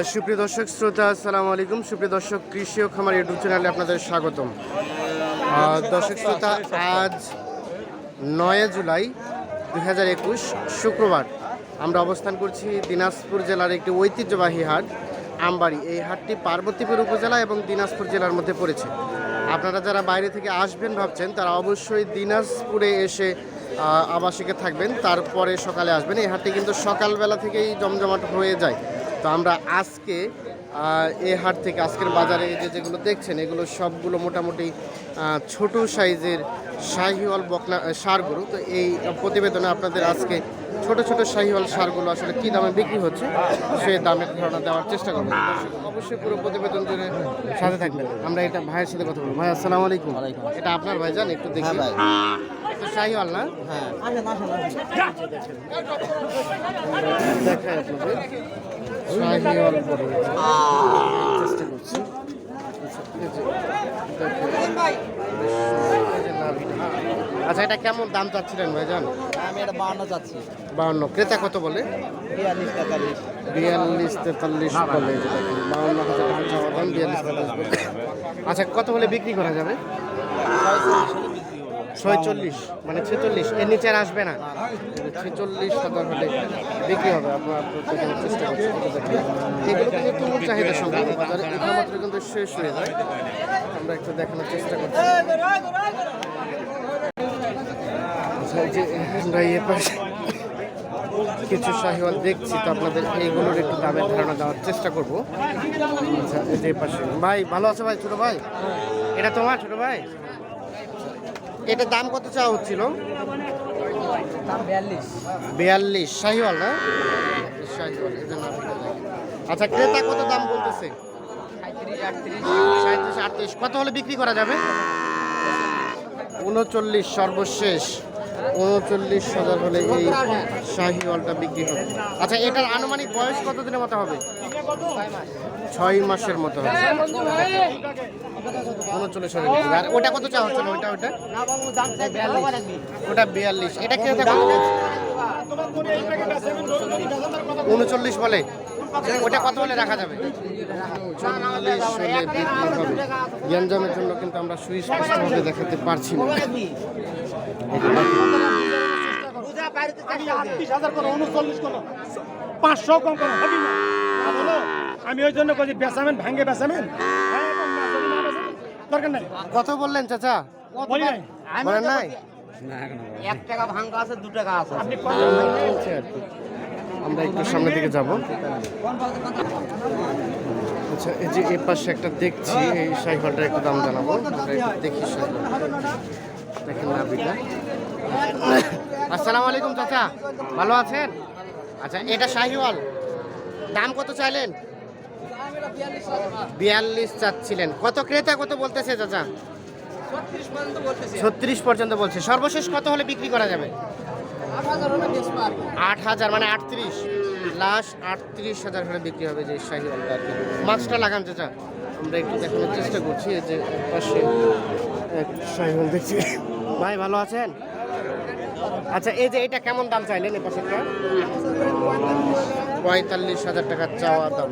সুপ্রিয় দর্শক, শ্রোতা, আসসালামু আলাইকুম। সুপ্রিয় দর্শক, কৃষি ও খামার ইউটিউব চ্যানেলে আপনাদের স্বাগতম। দর্শক, শ্রোতা, আজ নয় জুলাই দুই হাজার একুশ শুক্রবার। আমরা অবস্থান করছি দিনাজপুর জেলার একটি ঐতিহ্যবাহী হাট, আমবাড়ি। এই হাটটি পার্বতীপুর উপজেলা এবং দিনাজপুর জেলার মধ্যে পড়েছে। আপনারা যারা বাইরে থেকে আসবেন ভাবছেন, তারা অবশ্যই দিনাজপুরে এসে আবাসিকে থাকবেন। তারপরে সকালে আসবেন। এই হাটটি কিন্তু সকালবেলা থেকেই জমজমাট হয়ে যায়। তো আমরা আজকে এ হাট থেকে আজকের বাজারে যে যেগুলো দেখছেন এগুলো সবগুলো মোটামুটি ছোট সাইজের শাহিওয়াল বকনা সারগুলো। তো এই প্রতিবেদনে আপনাদের আজকে ছোট ছোট শাহিওয়াল সারগুলো আসলে কী দামে বিক্রি হচ্ছে সেই দামের ধারণা দেওয়ার চেষ্টা করব। অবশ্যই পুরো প্রতিবেদন জুড়ে সাথে থাকবেন। আমরা এটা ভাইয়ের সাথে কথা বলব। ভাই আসসালামু আলাইকুম। এটা আপনার ভাই জান একটু দেখি। হ্যাঁ তো শাহিওয়াল না? হ্যাঁ। দেখাই আপনাদের। শাহিওয়াল বড় চেষ্টা করছি। আচ্ছা। আচ্ছা এটা কেমন দাম চাচ্ছিলেন ভাইজান? আমি এটা বাউন্ন চাচ্ছি। ক্রেতা কত বলে? বিয়াল্লিশ তেতাল্লিশ। বিয়াল্লিশ তেতাল্লিশ বলে। হাজার বিয়াল্লিশ তেতাল্লিশ আচ্ছা কত হলে বিক্রি করা যাবে? ছয়চল্লিশ মানে ছেচল্লিশ। এর নিচে আর আসবে না। ছেচল্লিশ হাজার হলে বিক্রি হবে। আপনার চেষ্টা করছি। এগুলো কিন্তু তুমুল চাহিদা সম্পন্ন বাজারে মাত্র কিন্তু শেষ হয়ে যায়। আমরা একটু দেখানোর চেষ্টা করছি। আচ্ছা, আমরা এ পাশে কিছু শাহিওয়াল দেখছি তো আপনাদের এইগুলোর একটু দামের ধারণা দেওয়ার চেষ্টা করব। আচ্ছা যে পাশে। ভাই ভালো আছে ভাই ছোট ভাই? এটা তোমার ছোট ভাই? এটা দাম কত চাওয়া হচ্ছিল? বিয়াল্লিশ, শাহিওয়াল না এই জন্য আচ্ছা ক্রেতা কত দাম বলতেছে? আটত্রিশ, কত হলে বিক্রি করা যাবে? উনচল্লিশ সর্বশেষ। উনচল্লিশ হাজার হলে এই শাহিওয়ালটা বিক্রি হবে। আচ্ছা এটার আনুমানিক বয়স কত দিনের মতো হবে? ছয় মাসের মতো হবে। উনচল্লিশ হাজার ওটা কত চাওয়া হচ্ছে না? ওইটা ওটা ওটা বিয়াল্লিশ। এটা কত উনচল্লিশ বলে? ওটা কত হলে রাখা যাবে? গ্যাঞ্জামের জন্য কিন্তু আমরা সুস্পষ্টভাবে দেখাতে পারছি না। পাঁচশো কম করো হবি না আমি ওই জন্য বলছি বেসামেন ভাঙ্গে বেসামেন এবং না যদি না বেচাবেন, দরকার নাই কত বললেন চাচা? বলি নাই। বলেন নাই। এক টাকা ভাঙ্গা আছে দু টাকা আছে। আপনি কত বলছে আর কি। আমরা একটু সামনের দিকে যাব। আচ্ছা এই যে এই পাশে একটা দেখছি এই সাইকেলটার একটু দাম জানাব। দেখি সাইকেল আসসালামু আলাইকুম চাচা, ভালো আছেন? আচ্ছা এটা শাহিওয়াল। দাম কত চাইলেন? বিয়াল্লিশ চাচ্ছিলেন। কত ক্রেতা কত বলতেছে চাচা? ছত্রিশ পর্যন্ত বলছে। সর্বশেষ কত হলে বিক্রি করা যাবে? আট হাজার মানে আটত্রিশ। লাস্ট আটত্রিশ হাজার হলে বিক্রি হবে যে কি। মাছটা লাগান চাচা। আমরা একটু দেখানোর চেষ্টা করছি যে পাশে শাহিওয়াল দেখছি। ভাই, ভালো আছেন? আচ্ছা এই যে এটা কেমন দাম চাইলেন এই পাশেরটা পঁয়তাল্লিশ হাজার টাকার চাওয়া দাম।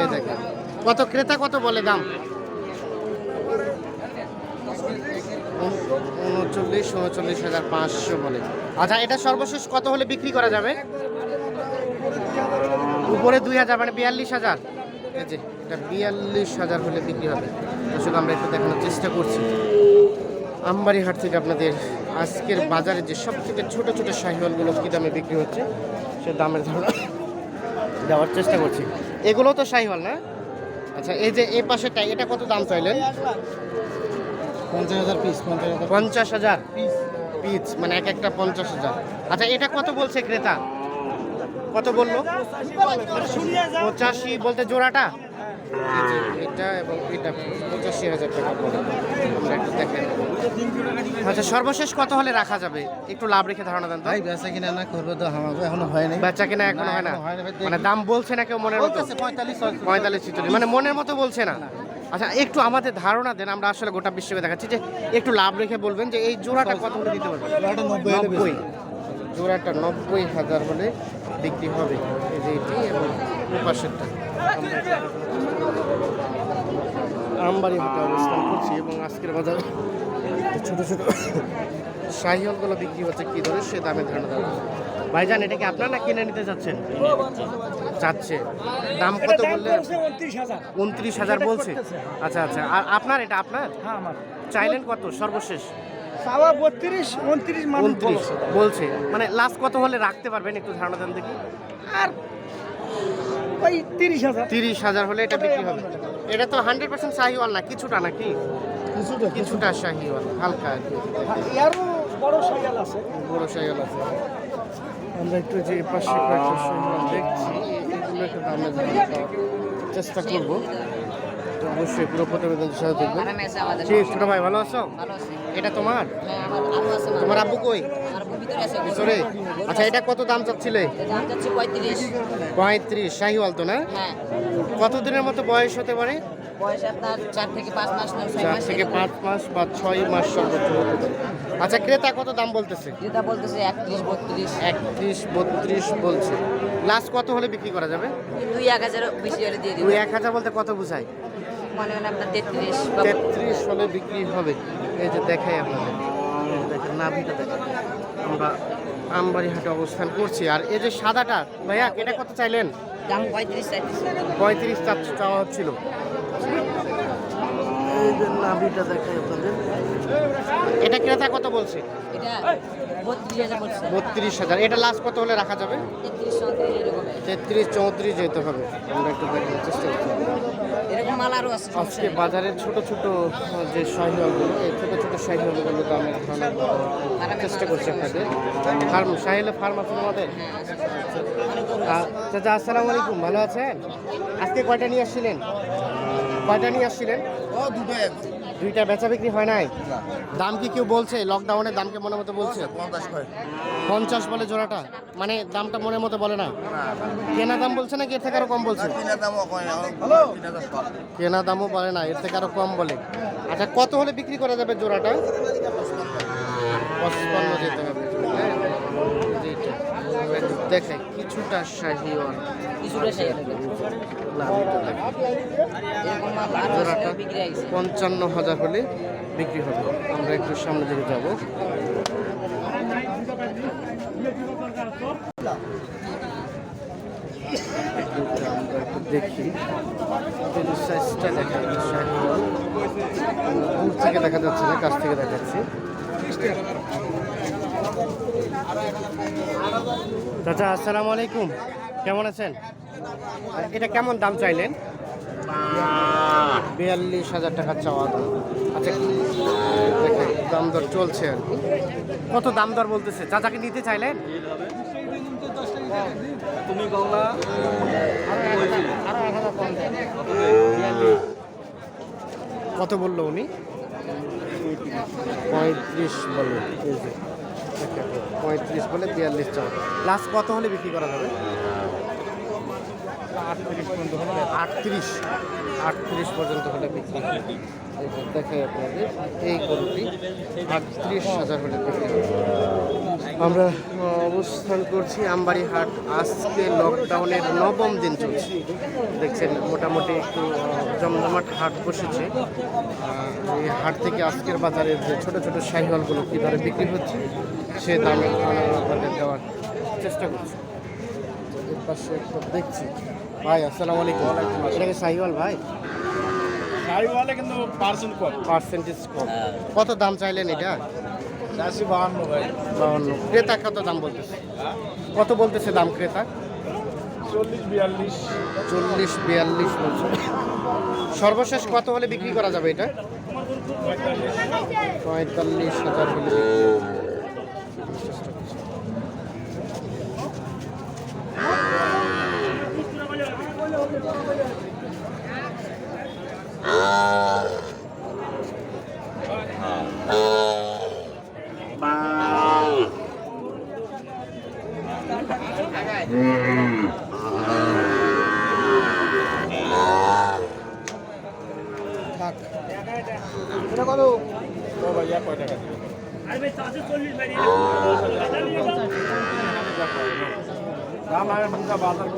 এই দেখেন। কত ক্রেতা, কত বলে দাম? উনচল্লিশ উনচল্লিশ হাজার পাঁচশো বলে। আচ্ছা এটা সর্বশেষ কত হলে বিক্রি করা যাবে? উপরে দুই হাজার মানে বিয়াল্লিশ হাজার। এটা বিয়াল্লিশ হাজার হলে বিক্রি হবে। দর্শক, আমরা একটু দেখানোর চেষ্টা করছি। আমবাড়ি হাট থেকে আপনাদের আজকের বাজারে যে সব থেকে ছোটো ছোটো শাহিওয়ালগুলো কী দামে বিক্রি হচ্ছে সে দামের ধারণা দেওয়ার চেষ্টা করছি। এগুলো তো শাহিওয়াল না? আচ্ছা এই যে এই পাশেরটা এটা কত দাম চাইলেন? পঞ্চাশ হাজার পিস পঞ্চাশ হাজার পঞ্চাশ হাজার পিস মানে এক একটা পঞ্চাশ হাজার। আচ্ছা এটা কত বলছে ক্রেতা? কত বলল? পঁচাশি বলতে জোড়াটা? এটা এবং এটা পঁচাশি হাজার টাকা বলে একটু দেখেন। আচ্ছা সর্বশেষ কত হলে রাখা যাবে? একটু লাভ রেখে ধারণা দেন ভাই বেচা কিনা না করবে তো আমাকে এখনও হয় নাই। বেচা কিনা এখনও হয় না? হয় মানে দাম বলছে না কেউ মনের মতো? পঁয়তাল্লিশ পঁয়তাল্লিশ ছিচল্লিশ। মানে মনের মতো বলছে না? আচ্ছা একটু আমাদের ধারণা দেন আমরা আসলে গোটা বিশ্বকে দেখাচ্ছি যে একটু লাভ রেখে বলবেন যে এই জোড়াটা কত হলে দিতে পারবেন? জোড়াটা নব্বই নব্বই। জোড়াটা নব্বই হাজার হলে বিক্রি হবে। এই যে এটি এবং পাশেরটা আমবাড়ি হাটে অবস্থান করছি এবং আজকের বাজারে ছোট ছোট। শাহিওয়ালগুলো বিক্রি হচ্ছে কি ধরে সে দামে ধারণা দেওয়া ভাইজান এটা কি আপনার না কিনে নিতে যাচ্ছেন? যাচ্ছে। দাম কত বললেন উনত্রিশ হাজার। বলছে? আচ্ছা আচ্ছা। আর আপনার এটা আপনার? হ্যাঁ চাইলেন কত? সর্বশেষ। সাওয়া বত্রিশ উনত্রিশ উনত্রিশ বলছে। মানে লাস্ট কত হলে রাখতে পারবেন? একটু ধারণা দেন দেখি। আর ওই তিরিশ হাজার। তিরিশ হাজার হলে এটা বিক্রি হবে। এটা তো হান্ড্রেড পার্সেন্ট শাহিওয়াল না কিছুটা নাকি? কিছুটা কিছুটা। শাহিওয়াল হালকা আর কি। আরও বড় সাইয়াল আছে। বড় শাহিওয়াল আছে। আমরা একটু যে পাশে কয়েকটা শাহিওয়াল দেখছি এগুলো একটু দামে জানার চেষ্টা করব। তো অবশ্যই পুরো সাথে দেখবেন। ছোট ভাই ভালো আছো? এটা তোমার? হ্যাঁ তোমার আব্বু কই? ভিতরে আচ্ছা এটা কত দাম চাচ্ছিলে? পঁয়ত্রিশ। পঁয়ত্রিশ শাহিওয়াল তো না? হ্যাঁ। কতদিনের মতো বয়স হতে পারে? থেকে পাঁচ মাস বা ছয় মাস সর্বোচ্চ হতে পারে। আচ্ছা ক্রেতা কত দাম বলতেছে? যেটা বলতেছে একত্রিশ বত্রিশ। একত্রিশ বত্রিশ বলছে। লাস্ট কত হলে বিক্রি করা যাবে? দুই এক হাজার বেশি হলে দিয়ে দুই এক হাজার বলতে কত বুঝায়? মনে হয় আপনার তেত্রিশ। তেত্রিশ হলে বিক্রি হবে। এই যে দেখাই আপনাদের। দেখেন। আমরা আমবাড়ি হাটে অবস্থান করছি। আর এই যে সাদাটা ভাইয়া এটা কত চাইলেন? দাম পঁয়ত্রিশ পঁয়ত্রিশ চাওয়া হচ্ছিল। এই যে নাভিটা দেখাই আপনাদের। এটা ক্রেতা কত বলছে? এটা বত্রিশ হাজার এটা লাস্ট কত হলে রাখা যাবে? তেত্রিশ চৌত্রিশ যেতে হবে। আমরা একটু দেখার চেষ্টা করছি। এরকম মাল আরও আছে সমস্যা আজকে বাজারের ছোট ছোট যে শাহিওয়ালগুলো এই ছোট ছোট শাহিওয়ালগুলো দামের ধারণা দেওয়ার চেষ্টা করছি আপনাদের। ফার্ম শাহিলে ফার্ম আছে আমাদের হ্যাঁ চাচা আসসালামু আলাইকুম ভালো আছেন? আজকে কয়টা নিয়ে আসছিলেন? কয়টা নিয়ে আসছিলেন? দুইটা বেচা বিক্রি হয় নাই? দাম কি কেউ বলছে? লকডাউনের দাম কে মনে মতো বলছে? পঞ্চাশ বলে জোড়াটা? মানে দামটা মনের মতো বলে না? কেনা দাম বলছে না কি এর থেকে আরও কম বলছে? কেনা দামও বলে না এর থেকে আরও কম বলে। আচ্ছা কত হলে বিক্রি করা যাবে জোড়াটা? পঁচপান্ন যেতে হবে। হ্যাঁ? কিছুটা শাহিওয়াল জোড়াটা পঞ্চান্ন হাজার হলে বিক্রি হবে। আমরা একটু সামনে দিকে যাব। আমরা দেখি সাইজটা দেখা শাহিওয়াল। দূর থেকে দেখা যাচ্ছে না কাছ থেকে দেখাচ্ছি। চাচা আসসালামু আলাইকুম। কেমন আছেন? এটা কেমন দাম চাইলেন? বিয়াল্লিশ হাজার টাকা চাওয়া দাম। আচ্ছা দেখেন দাম দর চলছে আর কি। কত দাম দর বলতেছে? চাচাকে নিতে চাইলেন? তুমি। কত বলল উনি? পঁয়ত্রিশ বলে। এই যে, দেখেন, পঁয়ত্রিশ বলে বিয়াল্লিশ চলে লাস্ট কত হলে বিক্রি করা যাবে? আটত্রিশ আটত্রিশ। পর্যন্ত হলে বিক্রি দেখাই আপনাদের, এই গরুটি আটত্রিশ হাজার হলে বিক্রি আমরা অবস্থান করছি আমবাড়ি হাট আজকে লকডাউনের নবম দিন চলছে। দেখছেন, মোটামুটি একটু জমজমাট হাট বসেছে। এই হাট থেকে আজকের বাজারের যে ছোটো ছোট শাহিওয়ালগুলো কী দরে বিক্রি হচ্ছে, সে দামে আপনাদের দেওয়ার চেষ্টা করছি। এর পাশে দেখছি। ভাই আসসালামু আলাইকুম। এটা কি শাহিওয়াল ভাই? গাড়িওয়ালা কিন্তু পার্সেন্ট কম। পার্সেন্টেজ কম। কত দাম চাইলেন এটা? চারশো বাহান্ন ভাই। বাউন্ন ক্রেতা কত দাম বলতেছে? কত বলতেছে দাম ক্রেতা? চল্লিশ বিয়াল্লিশ। চল্লিশ বিয়াল্লিশ বলছে। সর্বশেষ কত হলে বিক্রি করা যাবে এটা? পঁয়তাল্লিশ। হাজার রামায়ণ বাজার